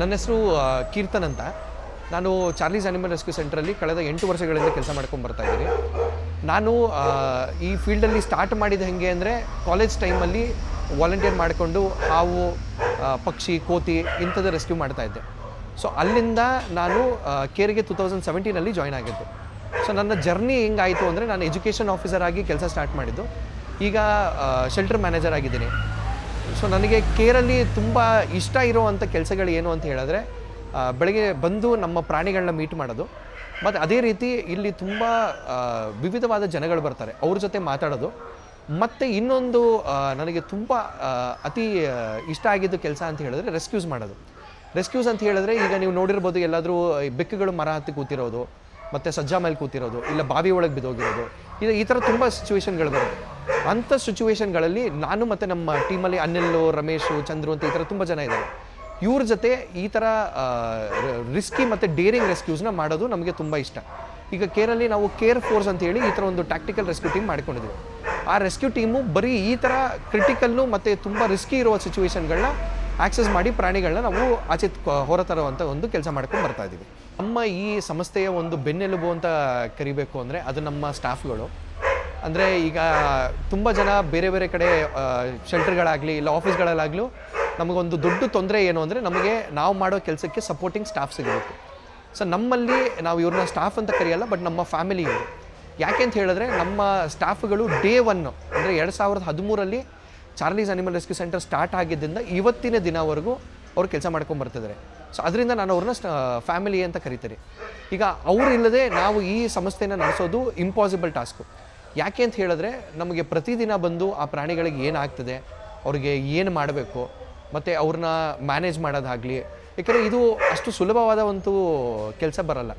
ನನ್ನ ಹೆಸರು ಕೀರ್ತನ್ ಅಂತ. ನಾನು ಚಾರ್ಲೀಸ್ ಅನಿಮಲ್ ರೆಸ್ಕ್ಯೂ ಸೆಂಟ್ರಲ್ಲಿ ಕಳೆದ ಎಂಟು ವರ್ಷಗಳಿಂದ ಕೆಲಸ ಮಾಡ್ಕೊಂಡು ಬರ್ತಾ ಇದ್ದೀನಿ. ನಾನು ಈ ಫೀಲ್ಡಲ್ಲಿ ಸ್ಟಾರ್ಟ್ ಮಾಡಿದ ಹೆಂಗೆ ಅಂದರೆ ಕಾಲೇಜ್ ಟೈಮಲ್ಲಿ ವಾಲಂಟಿಯರ್ ಮಾಡಿಕೊಂಡು ಹಾವು ಪಕ್ಷಿ, ಕೋತಿ ಇಂಥದ್ದು ರೆಸ್ಕ್ಯೂ ಮಾಡ್ತಾ ಇದ್ದೆ. ಸೊ, ಅಲ್ಲಿಂದ ನಾನು ಕೇರಿಗೆ ಟು ತೌಸಂಡ್ ಸೆವೆಂಟೀನಲ್ಲಿ ಜಾಯ್ನ್ ಆಗಿದ್ದು. ಸೊ, ನನ್ನ ಜರ್ನಿ ಹೆಂಗಾಯಿತು ಅಂದರೆ ನಾನು ಎಜುಕೇಷನ್ ಆಫೀಸರ್ ಆಗಿ ಕೆಲಸ ಸ್ಟಾರ್ಟ್ ಮಾಡಿದ್ದು. ಈಗ ಶೆಲ್ಟರ್ ಮ್ಯಾನೇಜರ್ ಆಗಿದ್ದೀನಿ. ಸೊ ನನಗೆ ಕೇರಲ್ಲಿ ತುಂಬ ಇಷ್ಟ ಇರೋವಂಥ ಕೆಲಸಗಳು ಏನು ಅಂತ ಹೇಳಿದ್ರೆ ಬೆಳಗ್ಗೆ ಬಂದು ನಮ್ಮ ಪ್ರಾಣಿಗಳನ್ನ ಮೀಟ್ ಮಾಡೋದು. ಮತ್ತು ಅದೇ ರೀತಿ ಇಲ್ಲಿ ತುಂಬ ವಿವಿಧವಾದ ಜನಗಳು ಬರ್ತಾರೆ, ಅವ್ರ ಜೊತೆ ಮಾತಾಡೋದು. ಮತ್ತು ಇನ್ನೊಂದು ನನಗೆ ತುಂಬ ಅತಿ ಇಷ್ಟ ಆಗಿದ್ದು ಕೆಲಸ ಅಂತ ಹೇಳಿದ್ರೆ ರೆಸ್ಕ್ಯೂಸ್ ಮಾಡೋದು. ರೆಸ್ಕ್ಯೂಸ್ ಅಂತ ಹೇಳಿದ್ರೆ ಈಗ ನೀವು ನೋಡಿರ್ಬೋದು ಎಲ್ಲಾದರೂ ಬೆಕ್ಕುಗಳು ಮರ ಹತ್ತಿ ಕೂತಿರೋದು, ಮತ್ತು ಸಜ್ಜಾ ಮೇಲೆ ಕೂತಿರೋದು, ಇಲ್ಲ ಬಾವಿ ಒಳಗೆ ಬಿದ್ದೋಗಿರೋದು ಇದು ಈ ಥರ ತುಂಬ ಸಿಚುವೇಶನ್ಗಳು ಬರುತ್ತೆ. ಅಂಥ ಸಿಚುವೇಶನ್ಗಳಲ್ಲಿ ನಾನು ಮತ್ತು ನಮ್ಮ ಟೀಮಲ್ಲಿ ಅನಿಲ್ಲು, ರಮೇಶು, ಚಂದ್ರು ಅಂತ ಈ ಥರ ತುಂಬ ಜನ ಇದ್ದಾರೆ. ಇವ್ರ ಜೊತೆ ಈ ಥರ ರಿಸ್ಕಿ ಮತ್ತು ಡೇರಿಂಗ್ ರೆಸ್ಕ್ಯೂಸ್ನ ಮಾಡೋದು ನಮಗೆ ತುಂಬ ಇಷ್ಟ. ಈಗ ಕೇರಲ್ಲಿ ನಾವು ಕೇರ್ ಫೋರ್ಸ್ ಅಂತ ಹೇಳಿ ಈ ಥರ ಒಂದು ಟ್ಯಾಕ್ಟಿಕಲ್ ರೆಸ್ಕ್ಯೂ ಟೀಮ್ ಮಾಡ್ಕೊಂಡಿದ್ವಿ. ಆ ರೆಸ್ಕ್ಯೂ ಟೀಮು ಬರೀ ಈ ಥರ ಕ್ರಿಟಿಕಲ್ಲು ಮತ್ತು ತುಂಬ ರಿಸ್ಕಿ ಇರುವ ಸಿಚುವೇಶನ್ಗಳನ್ನ ಆಕ್ಸೆಸ್ ಮಾಡಿ ಪ್ರಾಣಿಗಳನ್ನ ನಾವು ಆಚೆ ಹೊರ ಹೊರತರುವಂಥ ಒಂದು ಕೆಲಸ ಮಾಡ್ಕೊಂಡು ಬರ್ತಾ ಇದ್ದೀವಿ ನಮ್ಮ ಈ ಸಂಸ್ಥೆಯ ಒಂದು ಬೆನ್ನೆಲುಬು ಅಂತ ಕರಿಬೇಕು ಅಂದರೆ ಅದು ನಮ್ಮ ಸ್ಟಾಫ್ಗಳು ಅಂದರೆ ಈಗ ತುಂಬ ಜನ ಬೇರೆ ಬೇರೆ ಕಡೆ ಶೆಲ್ಟರ್ಗಳಾಗಲಿ ಇಲ್ಲ ಆಫೀಸ್ಗಳಲ್ಲಾಗಲೂ ನಮಗೊಂದು ದೊಡ್ಡ ತೊಂದರೆ ಏನು ಅಂದರೆ ನಮಗೆ ನಾವು ಮಾಡೋ ಕೆಲಸಕ್ಕೆ ಸಪೋರ್ಟಿಂಗ್ ಸ್ಟಾಫ್ ಸಿಗಬೇಕು. ಸೊ ನಮ್ಮಲ್ಲಿ ನಾವು ಇವ್ರನ್ನ ಸ್ಟಾಫ್ ಅಂತ ಕರೆಯಲ್ಲ ಬಟ್ ನಮ್ಮ ಫ್ಯಾಮಿಲಿ ಇವರು. ಯಾಕೆ ಅಂತ ಹೇಳಿದ್ರೆ ನಮ್ಮ ಸ್ಟಾಫ್ಗಳು ಡೇ ಒನ್ ಅಂದರೆ ಎರಡು ಸಾವಿರದ ಹದಿಮೂರಲ್ಲಿ Charlie's animal rescue centre start ಆಗಿದ್ದರಿಂದ ಇವತ್ತಿನ ದಿನವರೆಗೂ ಅವ್ರು ಕೆಲಸ ಮಾಡ್ಕೊಂಡು ಬರ್ತಿದ್ದಾರೆ. ಸೊ ಅದರಿಂದ ನಾನು ಅವ್ರನ್ನ ಫ್ಯಾಮಿಲಿ ಅಂತ ಕರಿತೀನಿ. ಈಗ ಅವರಿಲ್ಲದೆ ನಾವು ಈ ಸಂಸ್ಥೆನ ನಡೆಸೋದು ಇಂಪಾಸಿಬಲ್ ಟಾಸ್ಕು ಯಾಕೆ ಅಂತ ಹೇಳಿದ್ರೆ ನಮಗೆ ಪ್ರತಿದಿನ ಬಂದು ಆ ಪ್ರಾಣಿಗಳಿಗೆ ಏನಾಗ್ತದೆ, ಅವ್ರಿಗೆ ಏನು ಮಾಡಬೇಕು, ಮತ್ತು ಅವ್ರನ್ನ ಮ್ಯಾನೇಜ್ ಮಾಡೋದಾಗಲಿ, ಏಕೆಂದರೆ ಇದು ಅಷ್ಟು ಸುಲಭವಾದ ಒಂದು ಕೆಲಸ ಬರಲ್ಲ.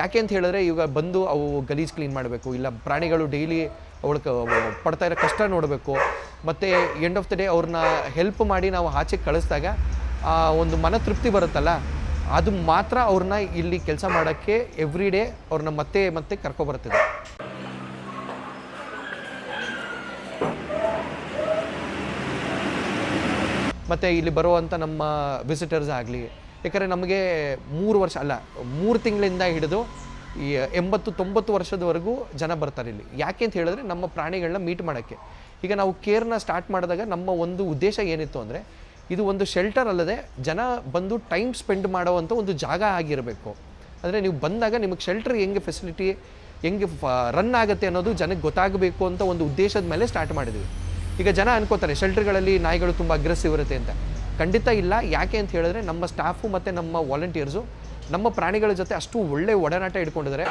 ಯಾಕೆ ಅಂತ ಹೇಳಿದ್ರೆ ಈಗ ಬಂದು ಅವು ಗಲೀಜ್ ಕ್ಲೀನ್ ಮಾಡಬೇಕು, ಇಲ್ಲ ಪ್ರಾಣಿಗಳು ಡೈಲಿ ಅವಳ ಪಡ್ತಾ ಇರೋ ಕಷ್ಟ ನೋಡಬೇಕು, ಮತ್ತು ಎಂಡ್ ಆಫ್ ದ ಡೇ ಅವ್ರನ್ನ ಹೆಲ್ಪ್ ಮಾಡಿ ನಾವು ಆಚೆ ಕಳಿಸಿದಾಗ ಒಂದು ಮನ ತೃಪ್ತಿ ಬರುತ್ತಲ್ಲ, ಅದು ಮಾತ್ರ ಅವ್ರನ್ನ ಇಲ್ಲಿ ಕೆಲಸ ಮಾಡೋಕ್ಕೆ ಎವ್ರಿ ಡೇ ಅವ್ರನ್ನ ಮತ್ತೆ ಮತ್ತೆ ಕರ್ಕೊಬರ್ತಿದೆ ಮತ್ತು ಇಲ್ಲಿ ಬರುವಂಥ ನಮ್ಮ ವಿಸಿಟರ್ಸ್ ಆಗಲಿ ಯಾಕಂದರೆ ನಮಗೆ ಮೂರು ವರ್ಷ ಅಲ್ಲ, ಮೂರು ತಿಂಗಳಿಂದ ಹಿಡಿದು ಈ ಎಂಬತ್ತು ತೊಂಬತ್ತು ವರ್ಷದವರೆಗೂ ಜನ ಬರ್ತಾರೆ ಇಲ್ಲಿ. ಯಾಕೆ ಅಂತ ಹೇಳಿದ್ರೆ ನಮ್ಮ ಪ್ರಾಣಿಗಳನ್ನ ಮೀಟ್ ಮಾಡೋಕ್ಕೆ. ಈಗ ನಾವು ಕೇರ್ನ ಸ್ಟಾರ್ಟ್ ಮಾಡಿದಾಗ ನಮ್ಮ ಒಂದು ಉದ್ದೇಶ ಏನಿತ್ತು ಅಂದರೆ, ಇದು ಒಂದು ಶೆಲ್ಟರ್ ಅಲ್ಲದೆ ಜನ ಬಂದು ಟೈಮ್ ಸ್ಪೆಂಡ್ ಮಾಡೋವಂಥ ಒಂದು ಜಾಗ ಆಗಿರಬೇಕು. ಅಂದರೆ ನೀವು ಬಂದಾಗ ನಿಮಗೆ ಶೆಲ್ಟರ್ ಹೆಂಗೆ ಫೆಸಿಲಿಟಿ ಹೆಂಗೆ ರನ್ ಆಗುತ್ತೆ ಅನ್ನೋದು ಜನಕ್ಕೆ ಗೊತ್ತಾಗಬೇಕು ಅಂತ ಒಂದು ಉದ್ದೇಶದ ಮೇಲೆ ಸ್ಟಾರ್ಟ್ ಮಾಡಿದ್ವಿ. ಈಗ ಜನ ಅನ್ಕೋತಾರೆ ಶೆಲ್ಟರ್ಗಳಲ್ಲಿ ನಾಯಿಗಳು ತುಂಬ ಅಗ್ರೆಸಿವ್ ಇರುತ್ತೆ ಅಂತ. ಖಂಡಿತ ಇಲ್ಲ. ಯಾಕೆ ಅಂತ ಹೇಳಿದ್ರೆ, ನಮ್ಮ ಸ್ಟಾಫು ಮತ್ತು ನಮ್ಮ ವಾಲಂಟಿಯರ್ಸು ನಮ್ಮ ಪ್ರಾಣಿಗಳ ಜೊತೆ ಅಷ್ಟು ಒಳ್ಳೆ ಒಡನಾಟ ಇಟ್ಕೊಂಡಿದ್ದಾರೆ.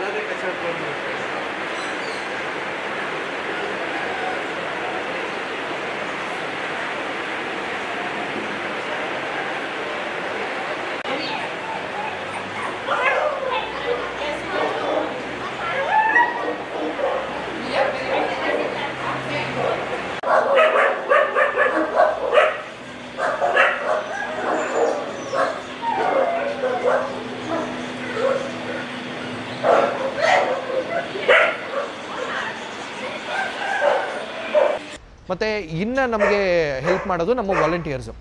ಮತ್ತು ಇನ್ನು ನಮಗೆ ಹೆಲ್ಪ್ ಮಾಡೋದು ನಮ್ಮ ವಾಲಂಟಿಯರ್ಸು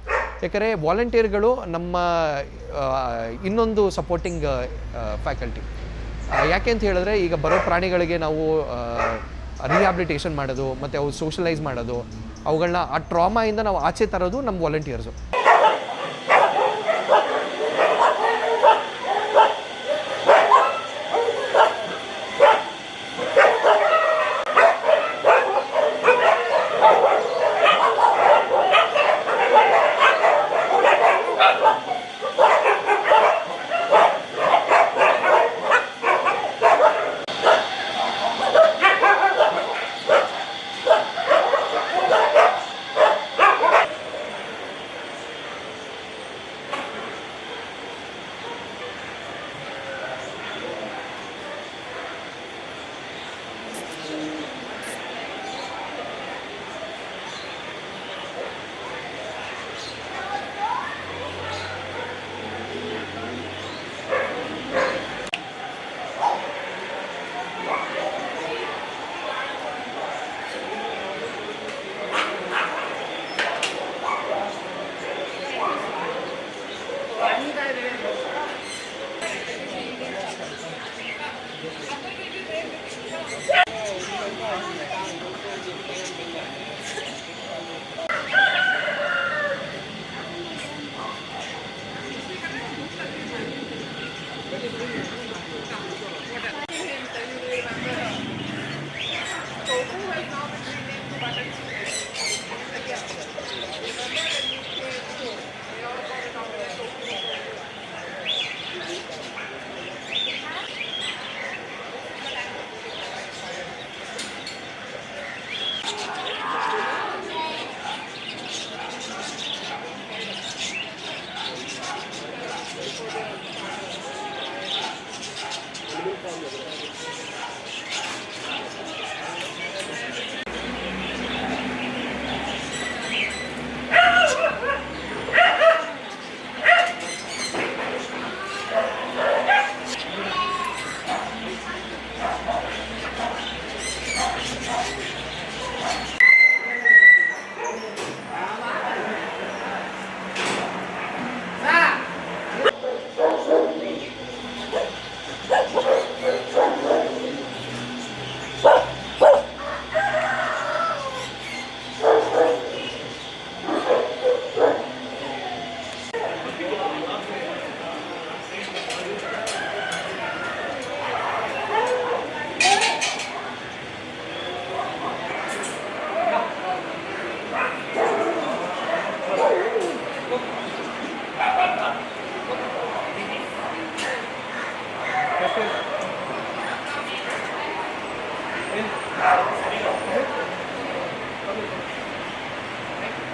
ಯಾಕಂದರೆ ವಾಲಂಟಿಯರ್ಗಳು ನಮ್ಮ ಇನ್ನೊಂದು ಸಪೋರ್ಟಿಂಗ್ ಫ್ಯಾಕಲ್ಟಿ ಯಾಕೆ ಅಂತ ಹೇಳಿದ್ರೆ ಈಗ ಬರೋ ಪ್ರಾಣಿಗಳಿಗೆ ನಾವು ರಿಹ್ಯಾಬಿಲಿಟೇಷನ್ ಮಾಡೋದು, ಮತ್ತು ಅವು ಸೋಷಲೈಸ್ ಮಾಡೋದು, ಅವುಗಳನ್ನ ಆ ಟ್ರಾಮಾಯಿಂದ ನಾವು ಆಚೆ ತರೋದು ನಮ್ಮ ವಾಲಂಟಿಯರ್ಸು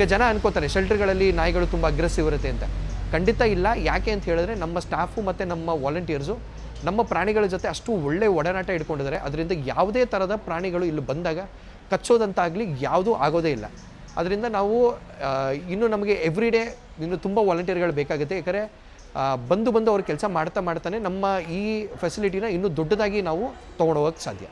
ಈಗ ಜನ ಅನ್ಕೋತಾರೆ ಶೆಲ್ಟರ್ಗಳಲ್ಲಿ ನಾಯಿಗಳು ತುಂಬ ಅಗ್ರೆಸಿವ್ ಇರುತ್ತೆ ಅಂತ. ಖಂಡಿತ ಇಲ್ಲ. ಯಾಕೆ ಅಂತ ಹೇಳಿದ್ರೆ, ನಮ್ಮ ಸ್ಟಾಫು ಮತ್ತು ನಮ್ಮ ವಾಲಂಟಿಯರ್ಸು ನಮ್ಮ ಪ್ರಾಣಿಗಳ ಜೊತೆ ಅಷ್ಟು ಒಳ್ಳೆ ಒಡನಾಟ ಇಟ್ಕೊಂಡಿದ್ದಾರೆ. ಅದರಿಂದ ಯಾವುದೇ ಥರದ ಪ್ರಾಣಿಗಳು ಇಲ್ಲಿ ಬಂದಾಗ ಕಚ್ಚೋದಂತಾಗಲಿ ಯಾವುದೂ ಆಗೋದೇ ಇಲ್ಲ. ಅದರಿಂದ ನಾವು ಇನ್ನು ನಮಗೆ ಎವ್ರಿ ಡೇ ಇನ್ನು ತುಂಬ ವಾಲಂಟಿಯರ್ಗಳು ಬೇಕಾಗುತ್ತೆ. ಯಾಕಂದರೆ ಬಂದು ಬಂದು ಅವ್ರ ಕೆಲಸ ಮಾಡ್ತಾ ಮಾಡ್ತಾನೆ ನಮ್ಮ ಈ ಫೆಸಿಲಿಟಿನ ಇನ್ನೂ ದೊಡ್ಡದಾಗಿ ನಾವು ತೊಗೊಂಡೋಗೋಕ್ಕೆ ಸಾಧ್ಯ.